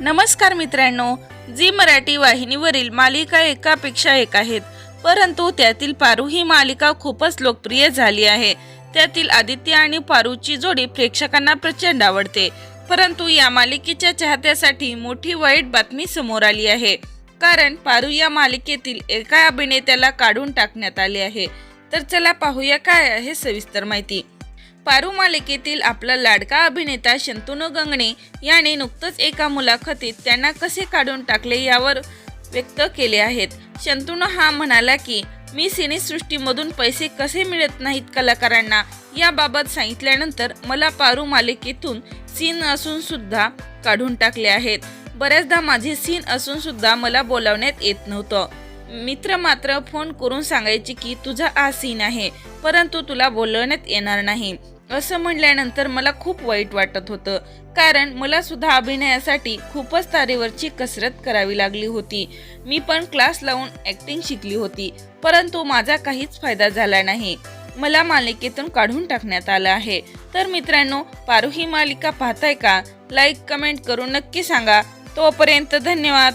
नमस्कार मित्रांनो झी मराठी वाहिनीवरील मालिका एकापेक्षा एक आहेत. परंतु त्यातील पारू ही मालिका खूपच लोकप्रिय झाली आहे. त्यातील आदित्य आणि पारूची जोडी प्रेक्षकांना प्रचंड आवडते. परंतु या मालिकेच्या चाहत्यासाठी मोठी वाईट बातमी समोर आली आहे. कारण पारू या मालिकेतील एका अभिनेत्याला काढून टाकण्यात आले आहे. तर चला पाहूया काय आहे सविस्तर माहिती. पारू मालिकेतील आपला लाडका अभिनेता शंतनू गंगणे याने नुकतंच एका मुलाखतीत त्यांना कसे काढून टाकले यावर व्यक्त केले आहेत. शंतनू हा म्हणाला की मी सिनेसृष्टीमधून पैसे कसे मिळत नाहीत कलाकारांना? याबाबत सांगितल्यानंतर मला पारू मालिकेतून सीन असून सुद्धा काढून टाकले आहेत. बऱ्याचदा माझे सीन असून सुद्धा मला बोलावण्यात येत नव्हतं. मित्र मात्र फोन करून सांगायचे की तुझा हा सीन आहे परंतु तुला बोलवण्यात येणार नाही. असं म्हणल्यानंतर मला खूप वाईट वाटत होतं. कारण मला सुद्धा अभिनयासाठी खूपच तारेवरची कसरत करावी लागली होती. मी पण क्लास लावून ॲक्टिंग शिकली होती. परंतु माझा काहीच फायदा झाला नाही. मला मालिकेतून काढून टाकण्यात आलं आहे. तर मित्रांनो पारू ही मालिका पाहताय का? लाईक कमेंट करून नक्की सांगा. तोपर्यंत धन्यवाद.